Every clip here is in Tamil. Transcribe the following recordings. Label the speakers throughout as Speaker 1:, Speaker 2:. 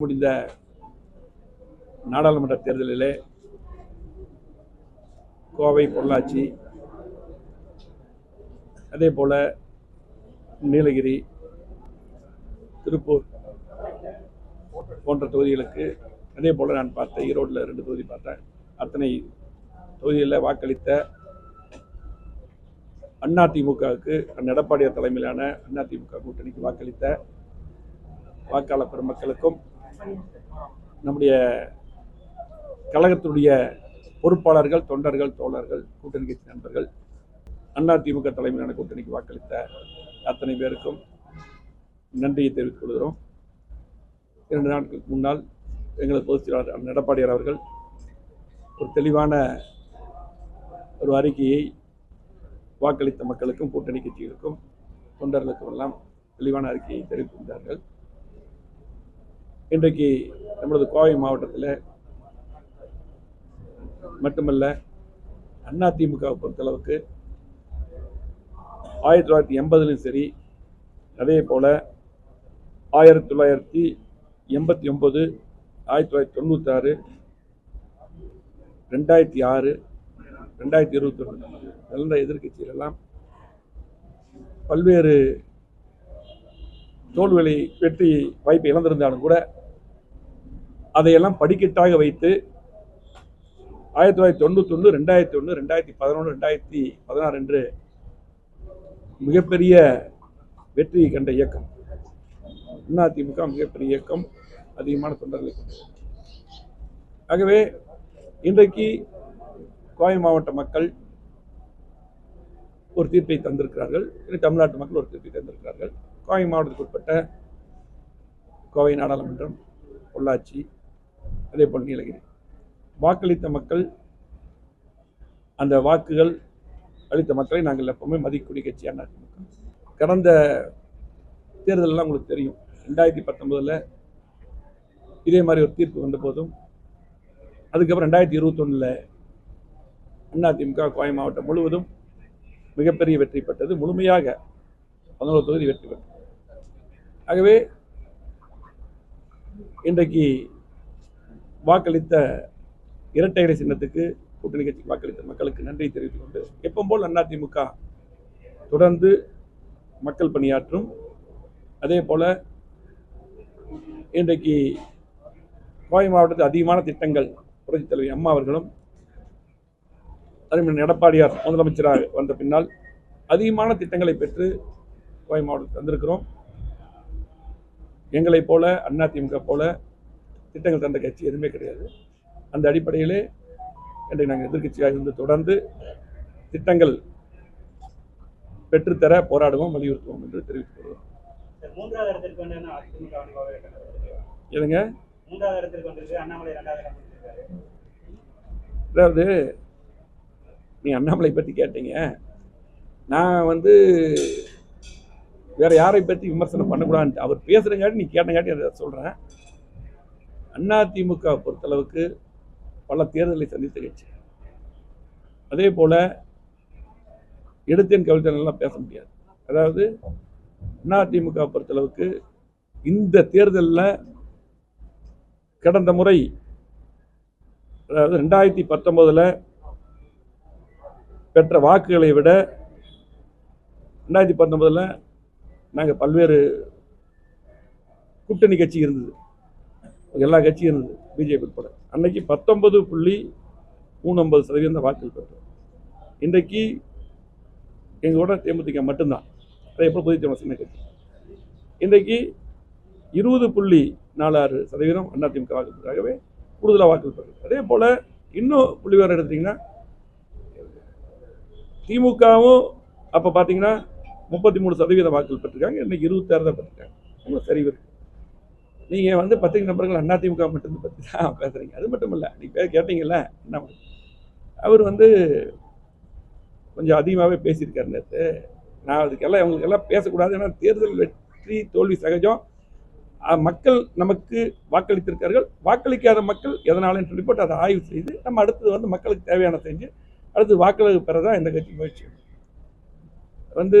Speaker 1: முடிந்த நாடாளுமன்ற தேர்தலிலே கோவை பொள்ளாச்சி அதே போல் நீலகிரி திருப்பூர் போன்ற தொகுதிகளுக்கு அதே போல் நான் பார்த்தேன் ஈரோட்டில் ரெண்டு தொகுதி பார்த்தேன். அத்தனை தொகுதிகளில் வாக்களித்த அதிமுகவுக்கு எடப்பாடியார் தலைமையிலான அதிமுக கூட்டணிக்கு வாக்களித்த வாக்காளர் பெருமக்களுக்கும் நம்முடைய கழகத்தினுடைய பொறுப்பாளர்கள் தொண்டர்கள் தோழர்கள் கூட்டணி கட்சி நண்பர்கள் அண்ணா திமுக தலைமையிலான கூட்டணிக்கு வாக்களித்த அத்தனை பேருக்கும் நன்றியை தெரிவித்துக் கொள்கிறோம். இரண்டு நாட்களுக்கு முன்னால் எங்களது பொதுச் செயலாளர் எடப்பாடியார் அவர்கள் ஒரு தெளிவான ஒரு அறிக்கையை வாக்களித்த மக்களுக்கும் கூட்டணி கட்சிகளுக்கும் தொண்டர்களுக்கும் எல்லாம் தெளிவான அறிக்கையை தெரிவித்திருந்தார்கள். இன்றைக்கு நம்மளது கோவை மாவட்டத்தில் மட்டுமல்ல அண்ணா திமுகவை பொறுத்தளவுக்கு ஆயிரத்தி தொள்ளாயிரத்தி எண்பதுலையும் சரி அதே போல் ஆயிரத்தி தொள்ளாயிரத்தி எண்பத்தி ஒம்பது ஆயிரத்தி தொள்ளாயிரத்தி தொண்ணூற்றாறு ரெண்டாயிரத்தி ஆறு ரெண்டாயிரத்தி இருபத்தி ஒன்று நல்ல எதிர்க்கட்சிகள் எல்லாம் பல்வேறு தோல்விகளை வெற்றி வாய்ப்பை இழந்திருந்தாலும் கூட அதையெல்லாம் படிக்கட்டாக வைத்து ஆயிரத்தி தொள்ளாயிரத்தி தொண்ணூத்தொன்று ரெண்டாயிரத்தி ஒன்று ரெண்டாயிரத்தி பதினொன்று ரெண்டாயிரத்தி பதினாறு என்று மிகப்பெரிய வெற்றி கண்ட இயக்கம். அதிமுக மிகப்பெரிய இயக்கம் அதிகமான தொண்டர்களை கொண்டது. ஆகவே இன்றைக்கு கோவை மாவட்ட மக்கள் ஒரு தீர்ப்பை தந்திருக்கிறார்கள். இன்று தமிழ்நாட்டு மக்கள் ஒரு தீர்ப்பை தந்திருக்கிறார்கள். கோவை மாவட்டத்துக்கு உட்பட்ட கோவை நாடாளுமன்றம் பொள்ளாச்சி அதே போல் நீலகிரி. வாக்களித்த மக்கள் அந்த வாக்குகள் அளித்த மக்களை நாங்கள் எப்பவுமே மதிக்கக்கூடிய கட்சி அதிமுக. கடந்த தேர்தலெலாம் உங்களுக்கு தெரியும். ரெண்டாயிரத்தி பத்தொன்பதில் இதே மாதிரி ஒரு தீர்ப்பு வந்த போதும் அதுக்கப்புறம் ரெண்டாயிரத்தி இருபத்தொன்னில் அதிமுக கோயம் மாவட்டம் முழுவதும் மிகப்பெரிய வெற்றி பெற்றது. முழுமையாக பதினோரு தொகுதி வெற்றி பெற்றது. ஆகவே இன்றைக்கு வாக்களித்த இரட்டை இலை சின்னத்துக்கு கூட்டணி கட்சிக்கு வாக்களித்த மக்களுக்கு நன்றி தெரிவித்துக் கொண்டு எப்பவும் போல் அதிமுக தொடர்ந்து மக்கள் பணியாற்றும். அதே போல் இன்றைக்கு கோவை மாவட்டத்தில் அதிகமான திட்டங்கள் புரட்சித் தலைவி அம்மா அவர்களும் அதே எடப்பாடியார் முதலமைச்சராக வந்த பின்னால் அதிகமான திட்டங்களை பெற்று கோவை மாவட்டத்தில் தந்திருக்கிறோம் எங்களைப் போல அதிமுக போல திட்டங்கள் தந்த கட்சி எதுவுமே கிடையாது. அந்த அடிப்படையிலே இன்றைக்கு நாங்கள் எதிர்க்கட்சியாக இருந்து தொடர்ந்து திட்டங்கள் பெற்றுத்தர போராடுவோம் வலியுறுத்துவோம் என்று தெரிவித்துக் கொள்வோம் எதுங்க அதாவது நீ அண்ணாமலை பற்றி கேட்டீங்க. நான் வந்து வேற யாரை பற்றி விமர்சனம் பண்ணக்கூடாதுன்ட்டு அவர் பேசுறங்காட்டி நீ கேட்டங்காட்டி அதை சொல்கிறேன் அண்ணா திமுக பொறுத்தளவுக்கு பல தேர்தலை சந்தித்து கட்சி. அதே போல் எடுத்தேன் கவிழ்த்தனெல்லாம் பேச முடியாது. அதாவது அண்ணா திமுக பொறுத்தளவுக்கு இந்த தேர்தலில் கடந்த முறை அதாவது ரெண்டாயிரத்தி பத்தொம்போதில் பெற்ற வாக்குகளை விட ரெண்டாயிரத்தி பத்தொம்போதில் நாங்கள் பல்வேறு கூட்டணி கட்சி இருந்தது. எல்லா கட்சியும் இருந்தது பிஜேபி உட்பட. அன்னைக்கு பத்தொன்பது புள்ளி மூணு ஐம்பது சதவீதம் வாக்குகள் பெற்றோம் இன்றைக்கு எங்களோட தேமுதிக மட்டும்தான். அதே போல் புதிய சின்ன கட்சி? இன்றைக்கு இருபது புள்ளி நாலாறு சதவீதம் அதிமுக வாக்குகளுக்காகவே கூடுதலாக வாக்குகள் பெறுது அதே போல் இன்னும் புள்ளிவரம் எடுத்தீங்கன்னா திமுகவும் அப்போ பார்த்தீங்கன்னா முப்பத்தி மூணு சதவீத வாக்குகள் பெற்றிருக்காங்க. இன்னைக்கு இருபத்தாறு தான் பெற்றிருக்காங்க. சரி இருக்குது நீங்கள் வந்து பத்திரிகை நபர்கள் அதிமுக மட்டும் பற்றி தான் பேசுகிறீங்க அது மட்டும் இல்லை. நீ பேர் கேட்டீங்கல்ல என்ன அவர் வந்து கொஞ்சம் அதிகமாகவே பேசியிருக்காரு நேற்று நான் அதுக்கெல்லாம் இவங்களுக்கெல்லாம் பேசக்கூடாது. ஏன்னா தேர்தல் வெற்றி தோல்வி சகஜம். மக்கள் நமக்கு வாக்களித்திருக்கார்கள். வாக்களிக்காத மக்கள் எதனாலன்னு சொல்லி போட்டு அதை ஆய்வு செய்து நம்ம அடுத்தது வந்து மக்களுக்கு தேவையான செஞ்சு அடுத்து வாக்களிப்பு பெற தான் இந்த கட்சி முயற்சி. வந்து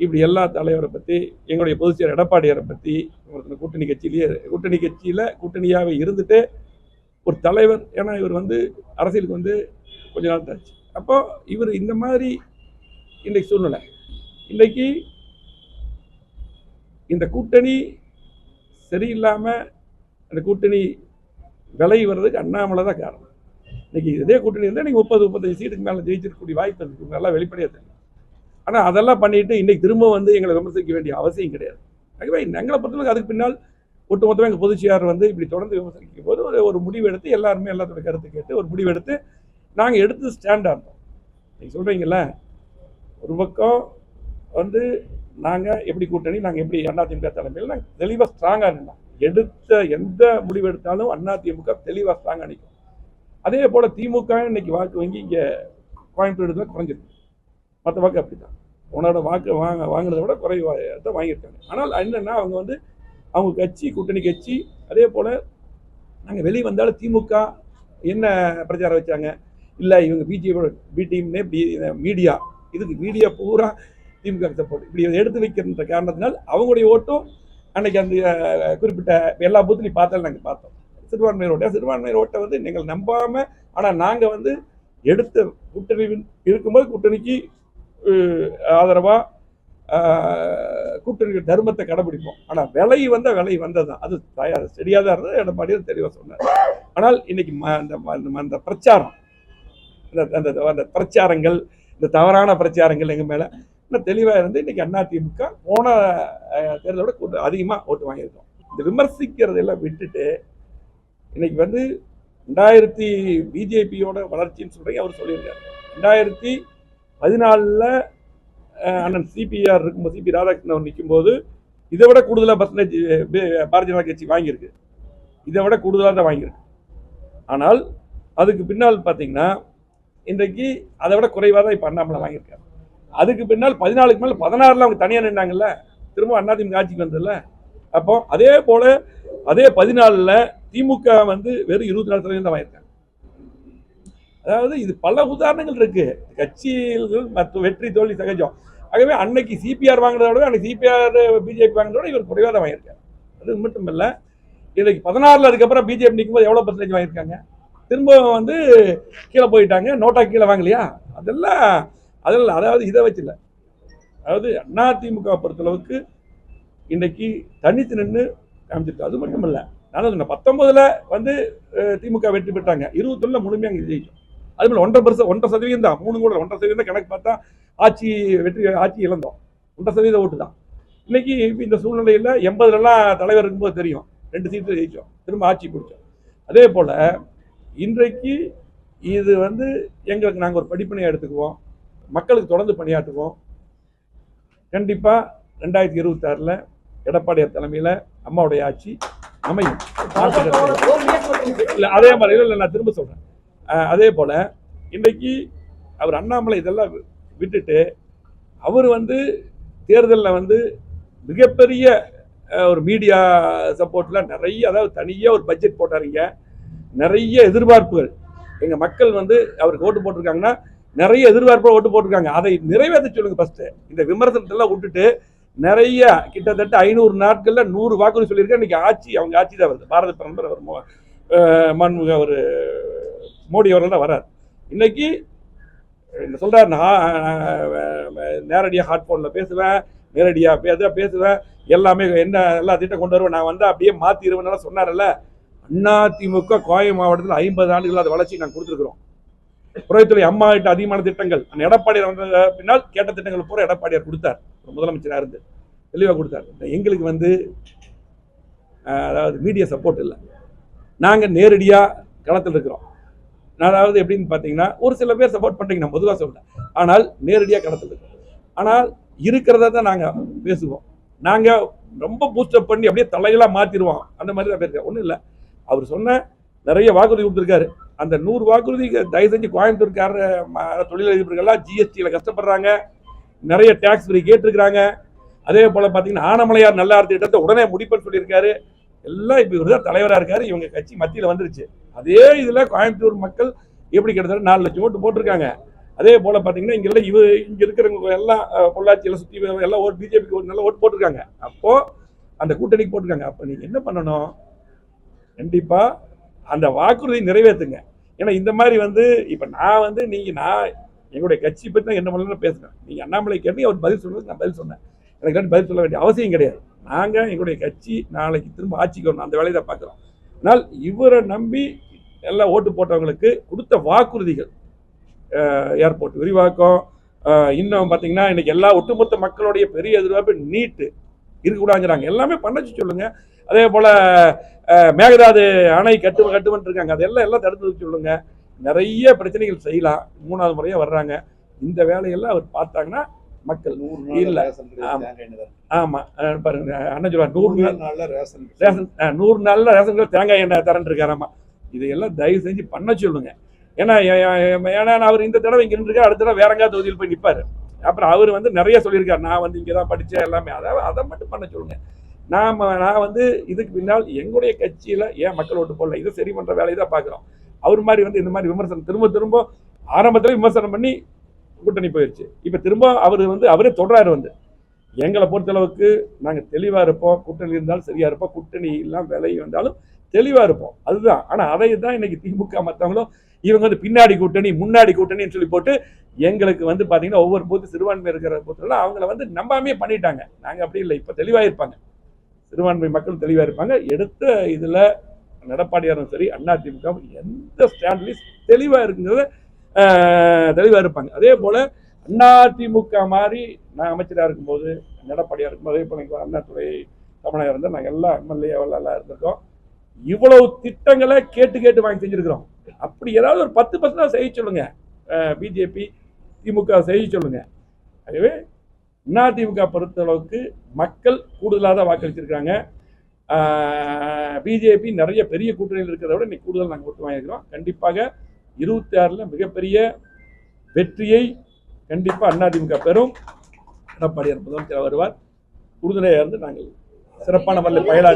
Speaker 1: இப்படி எல்லா தலைவரை பற்றி எங்களுடைய பொதுச்செயலர் எடப்பாடியாரை பற்றி ஒருத்தர் கூட்டணி கட்சியிலேயே கூட்டணி கட்சியில் கூட்டணியாகவே இருந்துட்டு ஒரு தலைவர் ஏன்னா இவர் வந்து அரசியலுக்கு வந்து கொஞ்ச நாள் தாச்சு அப்போ இவர் இந்த மாதிரி இன்றைக்கு சூழ்நிலை. இன்றைக்கு இந்த கூட்டணி சரியில்லாமல் அந்த கூட்டணி விலை வர்றதுக்கு அண்ணாமலை தான் காரணம். இன்னைக்கு இதே கூட்டணி இருந்தால் நீங்கள் முப்பது முப்பத்தஞ்சு சீட்டுக்கு மேலே ஜெயிச்சிருக்கக்கூடிய வாய்ப்பு இருக்குது நல்லா வெளிப்படையாக தெரியும். ஆனால் அதெல்லாம் பண்ணிட்டு இன்னைக்கு திரும்ப வந்து எங்களை விமர்சிக்க வேண்டிய அவசியம் கிடையாது. ஆகவே எங்களை பொறுத்தளவுக்கு அதுக்கு பின்னால் ஒட்டுமொத்தமாக எங்கள் பொதுச்சியார் வந்து இப்படி தொடர்ந்து விமர்சிக்கும் போது ஒரு ஒரு முடிவு எடுத்து எல்லாருமே எல்லாத்தோட கருத்து கேட்டு ஒரு முடிவு எடுத்து நாங்கள் எடுத்து ஸ்டாண்டாக இருந்தோம் நீங்கள் சொல்கிறீங்கள ஒரு பக்கம் வந்து நாங்கள் எப்படி கூட்டணி நாங்கள் எப்படி அதிமுக தலைமையில் நாங்கள் தெளிவாக ஸ்ட்ராங்காக இருந்தோம் எடுத்த எந்த முடிவு எடுத்தாலும் அதிமுக தெளிவாக ஸ்ட்ராங்காக நிற்கும் அதே போல் திமுக இன்னைக்கு வாக்கு வங்கி இங்கே கோயம்புத்தூர் இடத்துல குறைஞ்சிருக்கு. மற்ற வாக்கு அப்படி தான் உன்னோட வாக்கு வாங்க வாங்கினதை விட குறைவாக தான் வாங்கியிருக்காங்க. ஆனால் என்னென்னா அவங்க வந்து அவங்க கட்சி கூட்டணி கட்சி அதே போல் நாங்கள் வெளியே வந்தாலும் திமுக என்ன பிரச்சாரம் வச்சாங்க? இல்லை இவங்க பிஜேபியோட பி டீம்னே மீடியா இதுக்கு மீடியா பூரா திமுக சப்போர்ட் இப்படி இதை எடுத்து வைக்கின்ற காரணத்தினால் அவங்களுடைய ஓட்டும் அன்னைக்கு அந்த குறிப்பிட்ட எல்லா பூத்துலையும் பார்த்தாலும் நாங்கள் பார்த்தோம். சிறுபான்மையர் ஓட்டை. சிறுபான்மையர் ஓட்டை வந்து நீங்கள் நம்பாமல் ஆனால் நாங்கள் வந்து எடுத்த கூட்டணி இருக்கும்போது கூட்டணிக்கு ஆதரவாக கூட்டணி தர்மத்தை கடைபிடிப்போம். ஆனால் விலை வந்த விலை வந்தது தான் அது தயார் சரியாக தான் இருந்தது. எடப்பாடியும் தெளிவாக சொன்னார். ஆனால் இன்னைக்கு ம- அந்த ம- அந்த- பிரச்சாரம் அந்த அந்த அந்த பிரச்சாரங்கள் இந்த தவறான பிரச்சாரங்கள் எங்கள் மேலே இன்னும் தெளிவாக இருந்து இன்னைக்கு அதிமுக போன தேர்தலோட தேர்தலை கூட்டம் அதிகமாக ஓட்டு வாங்கியிருக்கோம். இந்த விமர்சிக்கிறதெல்லாம் விட்டுட்டு இன்னைக்கு வந்து ரெண்டாயிரத்தி பிஜேபியோட வளர்ச்சின்னு சொல்கிறீங்க அவர் சொல்லியிருக்காரு. ரெண்டாயிரத்தி பதினாலில் அண்ணன் சிபிஆர் இருக்கும்போது சிபி ராதாகிருஷ்ணன் அவர் நிற்கும்போது இதை விட கூடுதலாக பர்சன்டேஜ் பாரதிய ஜனதா கட்சி வாங்கியிருக்கு. இதை விட கூடுதலாக தான் வாங்கியிருக்கு. ஆனால் அதுக்கு பின்னால் பார்த்தீங்கன்னா இன்றைக்கு அதை விட குறைவாக தான் இப்போ அண்ணாமலை வாங்கியிருக்காரு. அதுக்கு பின்னால் பதினாலுக்கு மேலே பதினாறில் அவங்க தனியாக நின்றாங்கல்ல திரும்ப அதிமுக ஆட்சிக்கு வந்ததில்ல அப்போ அதே போல் அதே பதினாலில் திமுக வந்து வெறும் இருபத்தி நாலு சதவீதம் தான் வாங்கியிருக்காங்க. அதாவது இது பல உதாரணங்கள் இருக்கு. கட்சியில் மற்ற வெற்றி தோல்வி சகஜம். ஆகவே அன்னைக்கு சிபிஆர் வாங்குறத விட அன்னைக்கு சிபிஆர் பிஜேபி வாங்குறத விட இவர் குறைவாக தான் வாங்கியிருக்காரு. அது மட்டும் இல்லை இன்னைக்கு பதினாறில் அதுக்கப்புறம் பிஜேபி நிற்கும்போது எவ்வளோ பர்சன்டேஜ் வாங்கியிருக்காங்க? திரும்ப வந்து கீழே போயிட்டாங்க. நோட்டா கீழே வாங்கலையா? அதெல்லாம் அதெல்லாம் அதாவது இதை வச்சில்ல அதாவது அதிமுக பொறுத்தளவுக்கு இன்னைக்கு தனித்து நின்று காமிச்சிருக்கு. அது மட்டும் இல்லை நான் சொன்னேன் பத்தொன்பதுல வந்து திமுக வெற்றி பெற்றாங்க. இருபத்தொன்னுல முழுமையாக அங்கே ஜெயிச்சோம். அது மாதிரி ஒன்றரை பர்சன்ட் ஒன்றரை சதவீதம் தான். மூணு கூட ஒன்றரை சதவீதம் கணக்கு பார்த்தா ஆட்சி வெற்றி ஆட்சி இழந்தோம். ஒன்றரை சதவீத ஓட்டு தான். இன்னைக்கு இந்த சூழ்நிலையில் எண்பதுலலாம் தலைவர் இருக்கும்போது தெரியும். ரெண்டு சீட்டு ஜெயிச்சோம். திரும்ப ஆட்சி பிடிச்சோம். அதே போல் இன்றைக்கு இது வந்து எங்களுக்கு நாங்கள் ஒரு படிப்பினையாக எடுத்துக்குவோம். மக்களுக்கு தொடர்ந்து பணியாற்றுவோம். கண்டிப்பாக ரெண்டாயிரத்தி இருபத்தாறில் எடப்பாடியார் தலைமையில் அம்மாவுடைய ஆட்சி அமையும். இல்லை அதே மாதிரி இல்லை நான் திரும்ப சொல்கிறேன் அதே போல் இன்றைக்கு அவர் அண்ணாமலை இதெல்லாம் வி- விட்டுட்டு அவர் வந்து தேர்தலில் வந்து மிகப்பெரிய ஒரு மீடியா சப்போர்ட்டில் நிறைய அதாவது தனியாக ஒரு பட்ஜெட் போட்டாருங்க. நிறைய எதிர்பார்ப்புகள். எங்கள் மக்கள் வந்து அவருக்கு ஓட்டு போட்டிருக்காங்கன்னா நிறைய எதிர்பார்ப்போடு ஓட்டு போட்டிருக்காங்க. அதை நிறைவேற்ற சொல்லுங்கள் ஃபஸ்ட்டு இந்த விமர்சனத்தெல்லாம் விட்டுட்டு நிறைய கிட்டத்தட்ட ஐநூறு நாட்களில் நூறு வாக்குறுதி சொல்லியிருக்கேன் இன்றைக்கி ஆட்சி அவங்க ஆட்சி தான் வருது. பாரத பிரதமர் அவர் மன்முக அவர் மோடி அவர்கள் வரார் இன்னைக்கு என்ன சொல்றாரு நான் நேரடியாக ஹாட் ஃபோனில் பேசுவேன் நேரடியாக பேச பேசுவேன் எல்லாமே என்ன எல்லா திட்டம் கொண்டு வருவேன். நான் வந்து அப்படியே மாற்றிடுவேன் சொன்னார்ல அதிமுக கோயம் மாவட்டத்தில் ஐம்பது ஆண்டுகள் அது வளர்ச்சி நாங்கள் கொடுத்துருக்குறோம். புறத்துறை அம்மா கிட்ட அதிகமான திட்டங்கள். அந்த எடப்பாடியார் வந்த பின்னால் கேட்ட திட்டங்கள் பூரா எடப்பாடியார் கொடுத்தார். ஒரு முதலமைச்சராக இருந்து தெளிவாக கொடுத்தார். எங்களுக்கு வந்து அதாவது மீடியா சப்போர்ட் இல்லை. நாங்கள் நேரடியாக களத்தில் இருக்கிறோம். அதாவது எப்படின்னு பார்த்தீங்கன்னா ஒரு சில பேர் சப்போர்ட் பண்ணுறீங்க நான் பொதுவாக சொல்கிறேன் ஆனால் நேரடியாக களத்தில் ஆனால் இருக்கிறத தான் நாங்கள் பேசுவோம். நாங்கள் ரொம்ப பூஸ்டப் பண்ணி அப்படியே தலைகளாக மாற்றிடுவோம் அந்த மாதிரி தான் பேசுகிறேன் ஒன்றும் இல்லை. அவர் சொன்ன நிறைய வாக்குறுதி கொடுத்துருக்காரு. அந்த நூறு வாக்குறுதி தயவு செஞ்சு கோயம்புத்தூர்கார தொழிலதிபர்கள்லாம் ஜிஎஸ்டியில் கஷ்டப்படுறாங்க. நிறைய டேக்ஸ் ஃப்ரீ கேட்டிருக்கிறாங்க. அதே போல் பார்த்தீங்கன்னா ஆனமலையார் நல்லா நல்லார் திட்டத்தை உடனே முடிப்பேன்னு சொல்லியிருக்காரு. எல்லாம் இப்போ இவர் தான் தலைவராக இருக்காரு. இவங்க கட்சி மத்தியில் வந்துருச்சு. அதே இதில் கோயம்புத்தூர் மக்கள் எப்படி கிட்டத்தட்ட நாலு லட்சம் ஓட்டு போட்டிருக்காங்க. அதே போல் பார்த்தீங்கன்னா இங்கே இவ இங்கே இருக்கிறவங்க எல்லாம் பொள்ளாச்சியில் சுற்றி எல்லாம் ஓட் பிஜேபிக்கு ஒரு நல்ல ஓட்டு போட்டிருக்காங்க. அப்போது அந்த கூட்டணிக்கு போட்டிருக்காங்க. அப்போ நீங்கள் என்ன பண்ணணும்? கண்டிப்பாக அந்த வாக்குறுதியை நிறைவேற்றுங்க ஏன்னா இந்த மாதிரி வந்து இப்போ நான் வந்து நீங்கள் நான் எங்களுடைய கட்சி பற்றி தான் என்ன பண்ணலாம் பேசுகிறேன் நீங்கள் அண்ணாமலை கேட்டு அவர் பதில் சொல்றது நான் பதில் சொன்னேன். எனக்கு பதில் சொல்ல வேண்டிய அவசியம் கிடையாது. நாங்கள் எங்களுடைய கட்சி நாளைக்கு திரும்ப ஆட்சிக்கு வரணும். அந்த வேலையை தான் பார்க்குறோம். ஆனால் இவரை நம்பி எல்லாம் ஓட்டு போட்டவங்களுக்கு கொடுத்த வாக்குறுதிகள். ஏர்போர்ட் விரிவாக்கம் இன்னும் பார்த்தீங்கன்னா இன்னைக்கு எல்லா ஒட்டுமொத்த மக்களுடைய பெரிய எதிர்பார்ப்பு நீட்டு இருக்கக்கூடாதுங்கிறாங்க. எல்லாமே பண்ணச்சு சொல்லுங்க. அதே போல் மேகதாது அணை கட்டு கட்டுமன் இருக்காங்க அதெல்லாம் எல்லாம் தடுத்து வைக்க சொல்லுங்க. நிறைய பிரச்சனைகள் செய்யலாம். மூணாவது முறையாக வர்றாங்க. இந்த வேலையெல்லாம் அவர் பார்த்தாங்கன்னா மக்கள் இல்ல.
Speaker 2: நாள் ரேஷன் கிடையாது,
Speaker 1: ஆமா.
Speaker 2: தேங்காய் எண்ணெய் தான்.
Speaker 1: ஆமா. அஹ் பாருங்க. அண்ணன் சொல்லுவார் நூறு நாள்
Speaker 2: நாள்ல ரேஷன்
Speaker 1: ரேஷன் நூறு நாள்ல ரேஷன் தேங்காய் எண்ணெய் தரேன் இருக்காராமா இதையெல்லாம் தயவு செஞ்சு பண்ண சொல்லுங்க. ஏன்னா ஏன்னா அவர் இந்த தடவை இங்கே நின்றுருக்காரு அடுத்த தடவை வேற தொகுதியில் போய் நிற்பார் அப்புறம் அவர் வந்து நிறைய சொல்லியிருக்காரு நான் வந்து இங்கே தான் படித்தேன் எல்லாமே. அதாவது அதை மட்டும் பண்ண சொல்லுங்க. நாம் நான் வந்து இதுக்கு பின்னால் எங்களுடைய கட்சியில் ஏன் மக்கள் ஓட்டு போடல? இதை சரி பண்ணுற வேலையை தான் பார்க்குறோம். அவர் மாதிரி வந்து இந்த மாதிரி விமர்சனம் திரும்ப திரும்ப ஆரம்பத்தில் விமர்சனம் பண்ணி கூட்டணி போயிடுச்சு இப்போ திரும்ப அவர் வந்து அவரே தொடராரு வந்து. எங்களை பொறுத்தளவுக்கு நாங்கள் தெளிவாக இருப்போம் கூட்டணி இருந்தாலும் சரியாக இருப்போம் கூட்டணி எல்லாம் விலை வந்தாலும் தெளிவாக இருப்போம். அதுதான். ஆனால் அதை தான் இன்னைக்கு திமுக மற்றவங்களும் இவங்க வந்து பின்னாடி கூட்டணி முன்னாடி கூட்டணின்னு சொல்லி போட்டு எங்களுக்கு வந்து பார்த்தீங்கன்னா ஒவ்வொரு பூத்து சிறுபான்மை இருக்கிற பூத்துல அவங்கள வந்து நம்பாமே பண்ணிட்டாங்க. நாங்கள் அப்படி இல்லை. இப்போ தெளிவாக இருப்பாங்க. சிறுபான்மை மக்கள் தெளிவாக இருப்பாங்க. எடுத்த இதில் நடப்பாடியாரும் சரி அண்ணா திமுக எந்த ஸ்டாண்ட்லையும் தெளிவாக இருக்குங்கிறத தெளிவாக இருப்பாங்க. அதே போல் அண்ணா அதிமுக மாதிரி நான் அமைச்சராக இருக்கும்போது நடப்பாடியாக இருக்கும்போது அதே போல் அண்ணா துறை தமிழக இருந்தால் நாங்கள் எல்லாம் எம்எல்ஏ எல்லாம் இருந்திருக்கோம். இவ்வளவு திட்டங்களை கேட்டு கேட்டு வாங்கி செஞ்சிருக்கிறோம். அப்படி ஏதாவது ஒரு பத்து பர்சன்ட் செய்ய சொல்லுங்க. பிஜேபி திமுக செய்ய சொல்லுங்க. ஆகவே அதிமுக பொறுத்தளவுக்கு மக்கள் கூடுதலாக தான் வாக்களிச்சிருக்காங்க பிஜேபி நிறைய பெரிய கூட்டணியில் இருக்கிறத விட இன்னைக்கு கூடுதல் நாங்கள் ஓட்டு வாங்கியிருக்கிறோம். கண்டிப்பாக இருபத்தி ஆறில் மிகப்பெரிய வெற்றியை கண்டிப்பாக அதிமுக பெறும். எடப்பாடியார் முதலமைச்சர் வருவார். உறுதுணையாக இருந்து நாங்கள் சிறப்பான முறையில்
Speaker 3: ஆ,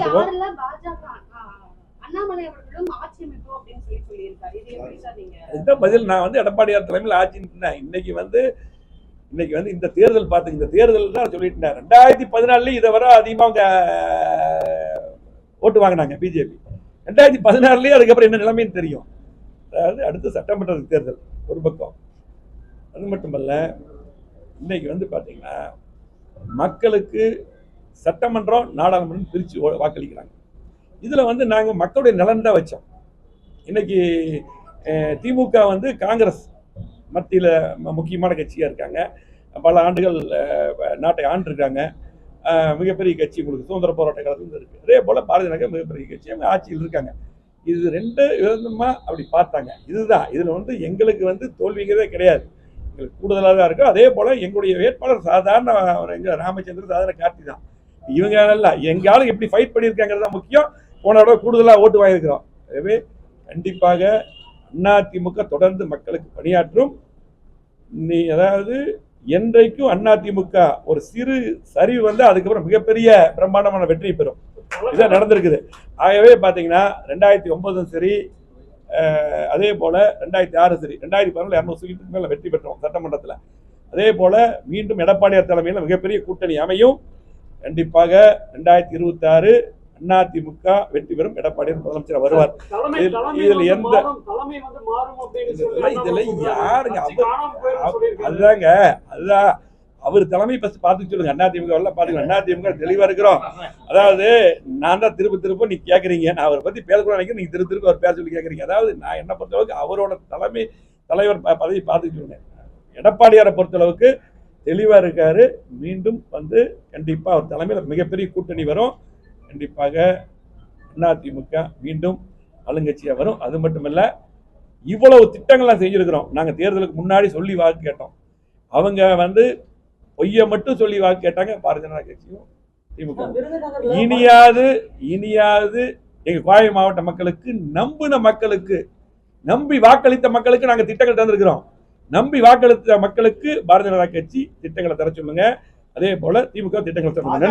Speaker 3: அண்ணாமலை அவர்களும் ஆட்சி அமைப்போம் அப்படின்னு சொல்லி சொல்லியிருக்காரு. இது எப்படி சார் நீங்க
Speaker 1: இதுதான் பதில்? நான் வந்து எடப்பாடியார் தலைமையில் ஆட்சி இன்னைக்கு வந்து இன்னைக்கு வந்து இந்த தேர்தல் பார்த்து இந்த தேர்தல் தான் சொல்லிட்டேன் ரெண்டாயிரத்தி பதினாலுல இதை வர அதிகமாக அவங்க ஓட்டு வாங்கினாங்க பிஜேபி. ரெண்டாயிரத்தி பதினாறுலேயே அதுக்கப்புறம் என்ன நிலைமைன்னு தெரியும். அதாவது அடுத்து சட்டமன்ற தேர்தல் ஒரு பக்கம். அது மட்டுமல்ல இன்னைக்கு வந்து பார்த்தீங்கன்னா மக்களுக்கு சட்டமன்றம் நாடாளுமன்றம் பிரித்து வாக்களிக்கிறாங்க. இதில் வந்து நாங்கள் மக்களுடைய நலன் தான் வச்சோம். இன்னைக்கு திமுக வந்து காங்கிரஸ் மத்தியில் முக்கியமான கட்சியாக இருக்காங்க. பல ஆண்டுகள் நாட்டை ஆண்டிருக்காங்க. மிகப்பெரிய கட்சி உங்களுக்கு சுதந்திர போராட்ட காலத்தில் இருக்குது அதே போல் பாரதிய நகர் மிகப்பெரிய கட்சி அவங்க ஆட்சியில் இருக்காங்க. இது ரெண்டு விதமாக அப்படி பார்த்தாங்க. இதுதான். இதில் வந்து எங்களுக்கு வந்து தோல்விங்கிறதே கிடையாது. எங்களுக்கு கூடுதலாக தான் இருக்கும். அதே போல் எங்களுடைய வேட்பாளர் சாதாரண எங்கள் ராமச்சந்திரன் சாதாரண கார்த்தி தான். இவங்க எல்லாம் எங்கள் ஆளு எப்படி ஃபைட் பண்ணியிருக்காங்கிறது தான் முக்கியம். போன தடவை கூடுதலாக ஓட்டு வாங்கியிருக்கிறோம். எனவே கண்டிப்பாக அதிமுக தொடர்ந்து மக்களுக்கு பணியாற்றும் நீ அதாவது என்றைக்கும் அதிமுக ஒரு சிறு சரிவு வந்து அதுக்கப்புறம் மிகப்பெரிய பிரம்மாண்டமான வெற்றி பெறும். இதான் நடந்திருக்குது. ஆகவே பார்த்தீங்கன்னா ரெண்டாயிரத்தி ஒன்பதும் சரி அதே போல் ரெண்டாயிரத்தி ஆறு சரி ரெண்டாயிரத்தி பதினாலு இரநூறு சீட்டுக்கு மேலே வெற்றி பெற்றோம் சட்டமன்றத்தில். அதே போல் மீண்டும் எடப்பாடியார் தலைமையில் மிகப்பெரிய கூட்டணி அமையும். கண்டிப்பாக ரெண்டாயிரத்தி இருபத்தாறு அதிமுக வெற்றி பெறும் எடப்பாடியார் முதலமைச்சர் வருவார். இதுல- எந்த- இதுல யாருங்க. அதுதாங்க அதுதான் அவர் தலைமை ஃபர்ஸ்ட் பார்த்து சொல்லுங்க அண்ணா திமுக எல்லாம் பாத்துக்கலாம் அண்ணா திமுக தெளிவா இருக்கிறோம். அதாவது நான் தான் திரும்ப திரும்ப நீ கேக்குறீங்க நான் அவரை பத்தி பேசக்கூட நினைக்கிறேன் நீங்க திரும்ப திரும்ப அவர் பேச சொல்லி கேக்குறீங்க. அதாவது நான் என்ன பொறுத்தளவுக்கு அவரோட தலைமை தலைவர் பதவி பார்த்து சொல்லுங்க. எடப்பாடியாரை பொறுத்தளவுக்கு தெளிவா இருக்காரு மீண்டும் வந்து கண்டிப்பா அவர் தலைமையில மிகப்பெரிய கூட்டணி வரும். கண்டிப்பாக அதிமுக மீண்டும் ஆளுங்கட்சியா வரும். அது மட்டுமல்ல இவ்வளவு திட்டங்கள்லாம் செஞ்சிருக்கிறோம். நாங்க தேர்தலுக்கு முன்னாடி சொல்லி வாக்கு கேட்டோம். அவங்க வந்து பொய்யை மட்டும் சொல்லி வாக்கு கேட்டாங்க. பாரதிய ஜனதா கட்சியும் திமுக இனியாவது இனியாவது எங்க கோவை மாவட்ட மக்களுக்கு நம்பின மக்களுக்கு நம்பி வாக்களித்த மக்களுக்கு நாங்க திட்டங்கள் தந்திருக்கிறோம். நம்பி வாக்களித்த மக்களுக்கு பாரதிய ஜனதா கட்சி திட்டங்களை தர சொல்லுங்க. அதே போல திமுக திட்டங்களை தர நன்றி.